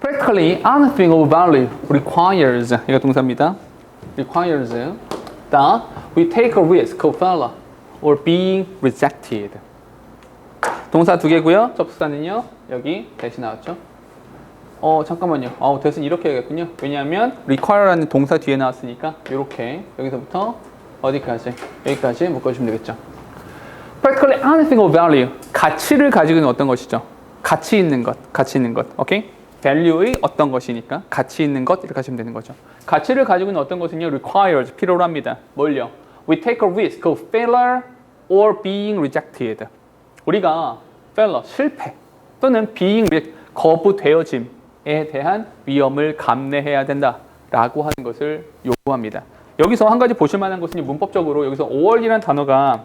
Practically anything of value requires 이거 동사입니다. requires that we take a risk of failure or being rejected. 동사 두 개고요. 접수사는요. 여기 대신 나왔죠. 어 잠깐만요. 어 대신 이렇게 해야겠군요. 왜냐하면 require라는 동사 뒤에 나왔으니까 이렇게 여기서부터 어디까지 여기까지 묶어주시면 되겠죠. Practically anything of value 가치를 가지고 있는 어떤 것이죠. 가치 있는 것, 가치 있는 것, 오케이? Value의 어떤 것이니까 가치 있는 것 이렇게 하시면 되는 거죠. 가치를 가지고 있는 어떤 것은요 requires 필요로 합니다. 뭘요? We take a risk of failure or being rejected. 우리가 failure 실패 또는 being 거부되어짐에 대한 위험을 감내해야 된다라고 하는 것을 요구합니다. 여기서 한 가지 보실 만한 것은 문법적으로 여기서 5월이라는 단어가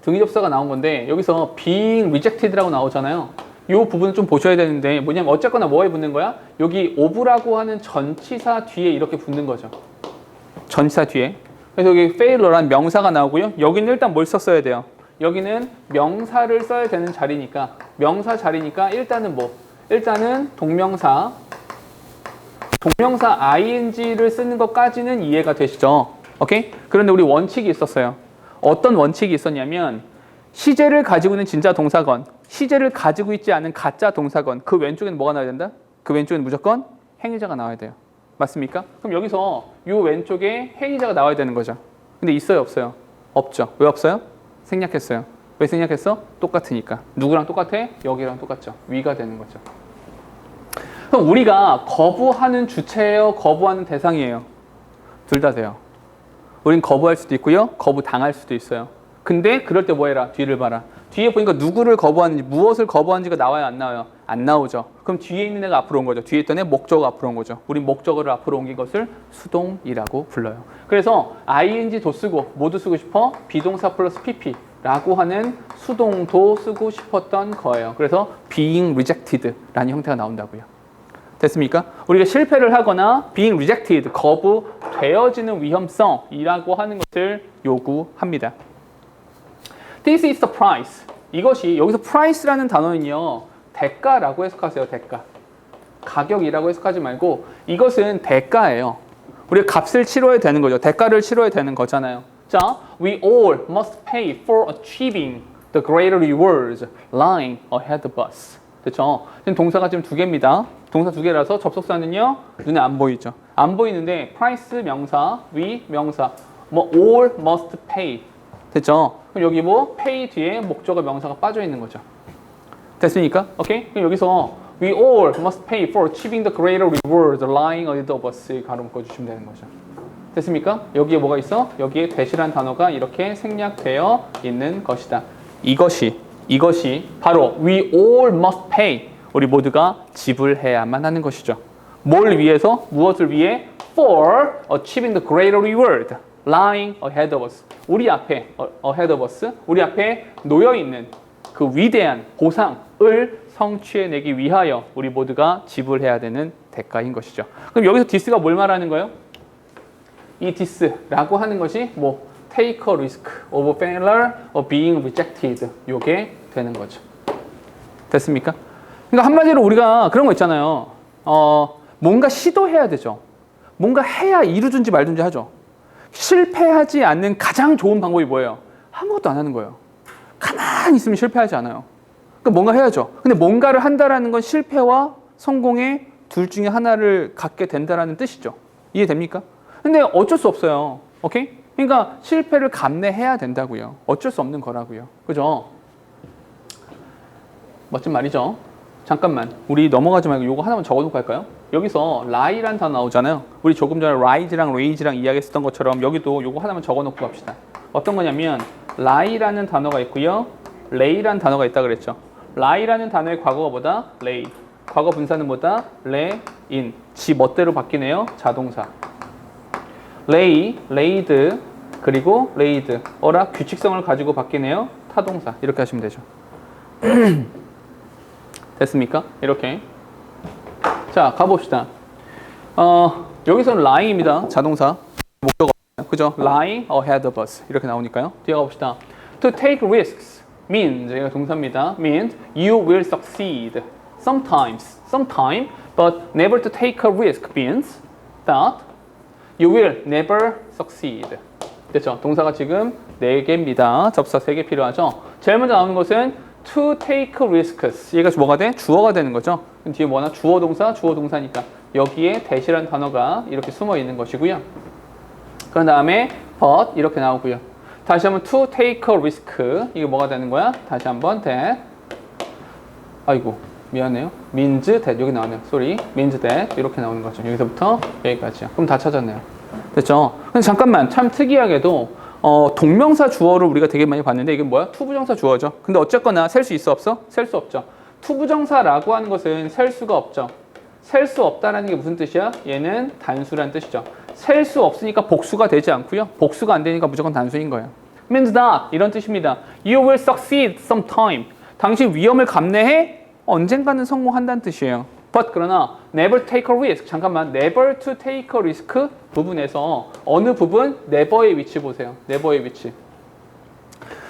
등위 접사가 나온 건데 여기서 being rejected라고 나오잖아요. 이 부분을 좀 보셔야 되는데 뭐냐면 어쨌거나 뭐에 붙는 거야? 여기 of라고 하는 전치사 뒤에 이렇게 붙는 거죠. 전치사 뒤에. 그래서 여기 failure란 명사가 나오고요. 여기는 일단 뭘 썼어야 돼요? 여기는 명사를 써야 되는 자리니까 명사 자리니까 일단은 뭐? 일단은 동명사 동명사 ing를 쓰는 것까지는 이해가 되시죠? 오케이? 그런데 우리 원칙이 있었어요. 어떤 원칙이 있었냐면 시제를 가지고 있는 진짜 동사건, 시제를 가지고 있지 않은 가짜 동사건, 그 왼쪽에는 뭐가 나와야 된다? 그 왼쪽에는 무조건 행위자가 나와야 돼요. 맞습니까? 그럼 여기서 이 왼쪽에 행위자가 나와야 되는 거죠. 근데 있어요, 없어요? 없죠. 왜 없어요? 생략했어요. 왜 생략했어? 똑같으니까. 누구랑 똑같아? 여기랑 똑같죠. 위가 되는 거죠. 그럼 우리가 거부하는 주체예요, 거부하는 대상이에요. 둘 다 돼요. 우린 거부할 수도 있고요, 거부 당할 수도 있어요. 근데 그럴 때 뭐 해라? 뒤를 봐라. 뒤에 보니까 누구를 거부하는지, 무엇을 거부하는지가 나와요, 안 나와요? 안 나오죠. 그럼 뒤에 있는 애가 앞으로 온 거죠. 뒤에 있던 애 목적어 앞으로 온 거죠. 우리 목적어를 앞으로 옮긴 것을 수동이라고 불러요. 그래서 ing도 쓰고 모두 쓰고 싶어 비동사 플러스 pp라고 하는 수동도 쓰고 싶었던 거예요. 그래서 being rejected라는 형태가 나온다고요. 됐습니까? 우리가 실패를 하거나 being rejected, 거부되어지는 위험성이라고 하는 것을 요구합니다. This is the price. 이것이 여기서 price라는 단어는요. 대가라고 해석하세요. 대가. 가격이라고 해석하지 말고 이것은 대가예요. 우리가 값을 치러야 되는 거죠. 대가를 치러야 되는 거잖아요. 자, we all must pay for achieving the greater rewards lying ahead of us. 그렇죠? 지금 동사가 지금 두 개입니다. 동사 두 개라서 접속사는요 눈에 안 보이죠. 안 보이는데 price 명사, we 명사, 뭐 all must pay 됐죠? 그럼 여기 뭐 pay 뒤에 목적어 명사가 빠져 있는 거죠. 됐습니까? 오케이? 그럼 여기서 we all must pay for achieving the greater reward lying ahead of us 가로 묶어 주시면 되는 거죠. 됐습니까? 여기에 뭐가 있어? 여기에 대시란 단어가 이렇게 생략되어 있는 것이다. 이것이 이것이 바로 we all must pay 우리 모두가 지불해야만 하는 것이죠. 뭘 위해서? 무엇을 위해? For achieving the greater reward lying ahead of us. 우리 앞에 어, ahead of us, 우리 앞에 놓여 있는 그 위대한 보상을 성취해내기 위하여 우리 모두가 지불해야 되는 대가인 것이죠. 그럼 여기서 디스가 뭘 말하는 거예요? 이 디스라고 하는 것이 뭐 take a risk of failure or being rejected 요게 되는 거죠. 됐습니까? 그러니까 한마디로 우리가 그런 거 있잖아요. 어, 뭔가 시도해야 되죠. 뭔가 해야 이루든지 말든지 하죠. 실패하지 않는 가장 좋은 방법이 뭐예요? 아무것도 안 하는 거예요. 가만히 있으면 실패하지 않아요. 그러니까 뭔가 해야죠. 근데 뭔가를 한다라는 건 실패와 성공의 둘 중에 하나를 갖게 된다라는 뜻이죠. 이해됩니까? 근데 어쩔 수 없어요. 오케이? 그러니까 실패를 감내해야 된다고요. 어쩔 수 없는 거라고요. 그죠? 멋진 말이죠. 잠깐만. 우리 넘어가지 말고 이거 하나만 적어놓고 할까요? 여기서 lie란 단어 나오잖아요. 우리 조금 전에 rise랑 rage랑 이야기했었던 것처럼 여기도 이거 하나만 적어놓고 갑시다. 어떤 거냐면 lie라는 단어가 있고요. lay란 단어가 있다 그랬죠. lie라는 단어의 과거가 뭐다? lay. 과거 분사는 뭐다? lay, in. 지 멋대로 바뀌네요. 자동사. lay, laid, 그리고 laid. 어라 규칙성을 가지고 바뀌네요. 타동사. 이렇게 하시면 되죠. 됐습니까? 이렇게. 자, 가봅시다. 어, 여기서는 lying입니다. 자동사. 목적어. 그죠? lying ahead of us. 이렇게 나오니까요. 뒤에 가봅시다. To take risks means, 이거 동사입니다. means you will succeed. Sometimes, sometime But never to take a risk means that you will never succeed. 됐죠? 동사가 지금 4개입니다. 접사 3개 필요하죠? 제일 먼저 나오는 것은 to take risks. 얘가 뭐가 돼? 주어가 되는 거죠. 뒤에 뭐나? 주어 동사, 주어 동사니까 여기에 대시라는 단어가 이렇게 숨어 있는 것이고요. 그런 다음에 but 이렇게 나오고요. 다시 한번 to take a risk. 이게 뭐가 되는 거야? 다시 한번 that. 아이고 미안해요. means that 여기 나오네요. sorry. means that 이렇게 나오는 거죠. 여기서부터 여기까지요. 그럼 다 찾았네요. 됐죠? 근데 잠깐만 참 특이하게도 어, 동명사 주어를 우리가 되게 많이 봤는데 이게 뭐야? 투부정사 주어죠. 근데 어쨌거나 셀 수 있어 없어? 셀 수 없죠. 투부정사라고 하는 것은 셀 수가 없죠. 셀 수 없다라는 게 무슨 뜻이야? 얘는 단수란 뜻이죠. 셀 수 없으니까 복수가 되지 않고요. 복수가 안 되니까 무조건 단수인 거예요. means that 이런 뜻입니다. You will succeed sometime. 당신 위험을 감내해 언젠가는 성공한다는 뜻이에요. But 그러나 never take a risk. 잠깐만 never to take a risk 부분에서 어느 부분 never의 위치 보세요. never의 위치.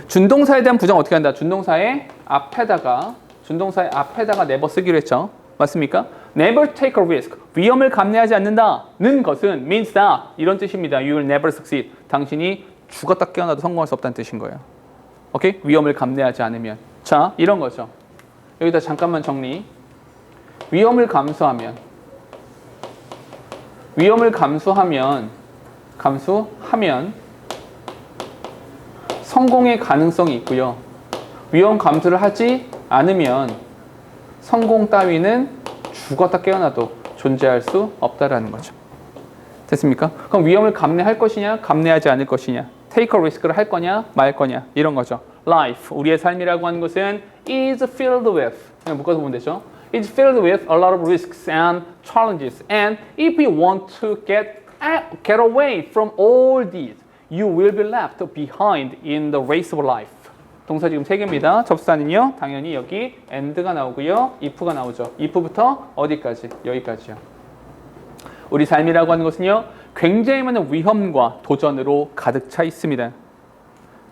준동사에 대한 부정 어떻게 한다? 준동사의 앞에다가 준동사의 앞에다가 never 쓰기로 했죠. 맞습니까? never take a risk. 위험을 감내하지 않는다는 것은 means that 이런 뜻입니다. You will never succeed. 당신이 죽었다 깨어나도 성공할 수 없다는 뜻인 거예요. 오케이? 위험을 감내하지 않으면. 자, 이런 거죠. 여기다 잠깐만 정리. 위험을 감수하면 위험을 감수하면 감수하면 성공의 가능성이 있고요. 위험 감수를 하지 않으면 성공 따위는 죽었다 깨어나도 존재할 수 없다라는 거죠. 됐습니까? 그럼 위험을 감내할 것이냐, 감내하지 않을 것이냐, a risk를 할 거냐, 말 거냐 이런 거죠. Life 우리의 삶이라고 하는 것은 is filled with 그냥 묶어서 보면 되죠. It's filled with a lot of risks and challenges, and if we want to get get away from all these, you will be left behind in the race of life. 동사 지금 세 개입니다. 접수사는요, 당연히 여기 and가 나오고요, if가 나오죠. if부터 어디까지? 여기까지요. 우리 삶이라고 하는 것은요, 굉장히 많은 위험과 도전으로 가득 차 있습니다.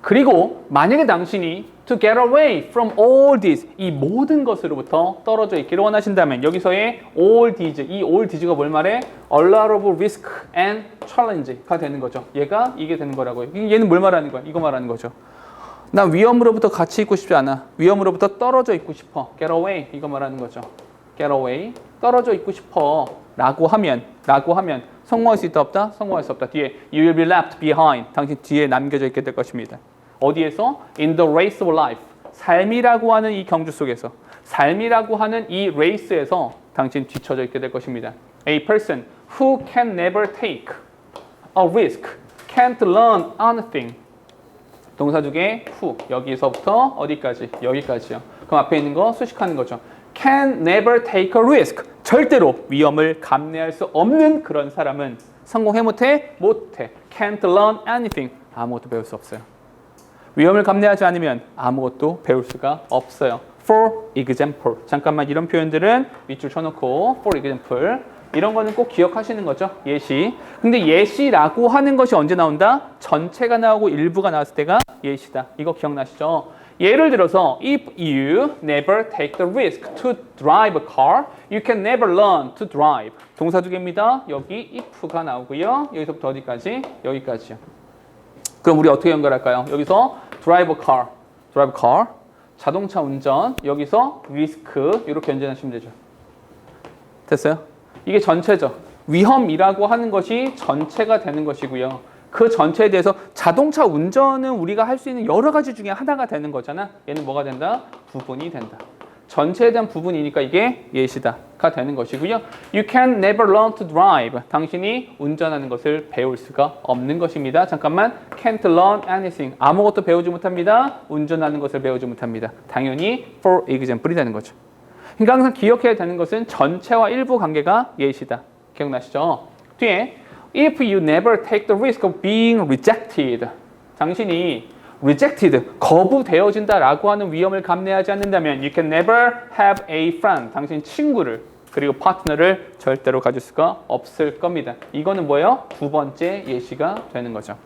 그리고 만약에 당신이 to get away from all this 이 모든 것으로부터 떨어져 있기를 원하신다면 여기서의 all these 이 all these가 뭘 말해? A lot of risk and challenge가 되는 거죠. 얘가 이게 되는 거라고요. 얘는 뭘 말하는 거야? 이거 말하는 거죠. 나 위험으로부터 같이 있고 싶지 않아. 위험으로부터 떨어져 있고 싶어. Get away 이거 말하는 거죠. Get away 떨어져 있고 싶어. 라고 하면 라고 하면 성공할 수 있다 없다? 성공할 수 없다. 뒤에 you will be left behind. 당신 뒤에 남겨져 있게 될 것입니다. 어디에서? In the race of life. 삶이라고 하는 이 경주 속에서 삶이라고 하는 이 레이스에서 당신 뒤처져 있게 될 것입니다. A person who can never take a risk can't learn anything. 동사 중에 who 여기서부터 어디까지? 여기까지요. 그럼 앞에 있는 거 수식하는 거죠. Can never take a risk. 절대로 위험을 감내할 수 없는 그런 사람은 성공해 못해? 못해. Can't learn anything. 아무것도 배울 수 없어요. 위험을 감내하지 않으면 아무것도 배울 수가 없어요. For example. 잠깐만 이런 표현들은 밑줄 쳐놓고 for example. 이런 거는 꼭 기억하시는 거죠. 예시. 근데 예시라고 하는 것이 언제 나온다? 전체가 나오고 일부가 나왔을 때가 예시다. 이거 기억나시죠? 예를 들어서 if you never take the risk to drive a car, you can never learn to drive. 동사 두 개입니다. 여기 if가 나오고요. 여기서부터 어디까지? 여기까지요. 그럼 우리 어떻게 연결할까요? 여기서 drive a car, drive a car, 자동차 운전, 여기서 risk 이렇게 연결하시면 되죠. 됐어요? 이게 전체죠. 위험이라고 하는 것이 전체가 되는 것이고요. 그 전체에 대해서 자동차 운전은 우리가 할 수 있는 여러 가지 중에 하나가 되는 거잖아. 얘는 뭐가 된다? 부분이 된다. 전체에 대한 부분이니까 이게 예시다가 되는 것이고요. You can never learn to drive. 당신이 운전하는 것을 배울 수가 없는 것입니다. 잠깐만. Can't learn anything. 아무것도 배우지 못합니다. 운전하는 것을 배우지 못합니다. 당연히 for example이 되는 거죠. 그러니까 항상 기억해야 되는 것은 전체와 일부 관계가 예시다. 기억나시죠? 뒤에 if you never take the risk of being rejected. 당신이 rejected, 거부되어진다라고 하는 위험을 감내하지 않는다면 you can never have a friend. 당신 친구를 그리고 파트너를 절대로 가질 수가 없을 겁니다. 이거는 뭐예요? 두 번째 예시가 되는 거죠.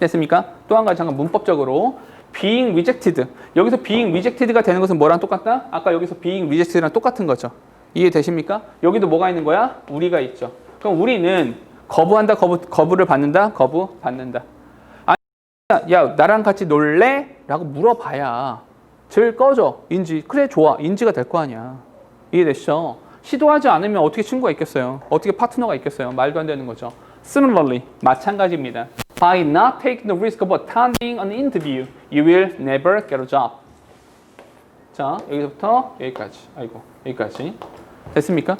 됐습니까? 또 한 가지 잠깐 문법적으로 being rejected. 여기서 being rejected가 되는 것은 뭐랑 똑같다? 아까 여기서 being rejected랑 똑같은 거죠. 이해되십니까? 여기도 뭐가 있는 거야? 우리가 있죠. 그럼 우리는 거부한다, 거부, 거부를 받는다, 거부 받는다. 아니, 야, 나랑 같이 놀래? 라고 물어봐야 제일 꺼져. 인지. 그래, 좋아. 인지가 될 거 아니야. 이해되시죠? 시도하지 않으면 어떻게 친구가 있겠어요? 어떻게 파트너가 있겠어요? 말도 안 되는 거죠. Similarly, 마찬가지입니다. By not taking the risk of attending an interview, you will never get a job. 자, 여기서부터 여기까지. 아이고, 여기까지. 됐습니까?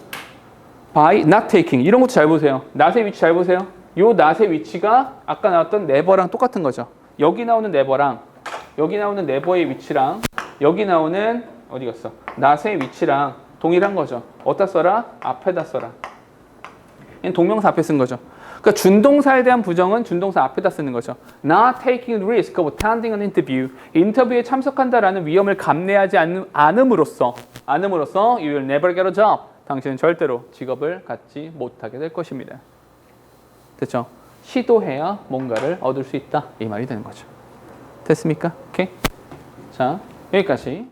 By not taking 이런 것도 잘 보세요. not의 위치 잘 보세요. 요 not의 위치가 아까 나왔던 never랑 똑같은 거죠. 여기 나오는 never랑 여기 나오는 never의 위치랑 여기 나오는 어디 갔어? not의 위치랑 동일한 거죠. 어디다 써라? 앞에다 써라. 얘는 동명사 앞에 쓴 거죠. 그러니까 준동사에 대한 부정은 준동사 앞에다 쓰는 거죠. Not taking risk of attending an interview. 인터뷰에 참석한다라는 위험을 감내하지 않, 않음으로써 않음으로써 you will never get a job. 당신은 절대로 직업을 갖지 못하게 될 것입니다. 됐죠? 시도해야 뭔가를 얻을 수 있다. 이 말이 되는 거죠. 됐습니까? 오케이. 자, 여기까지.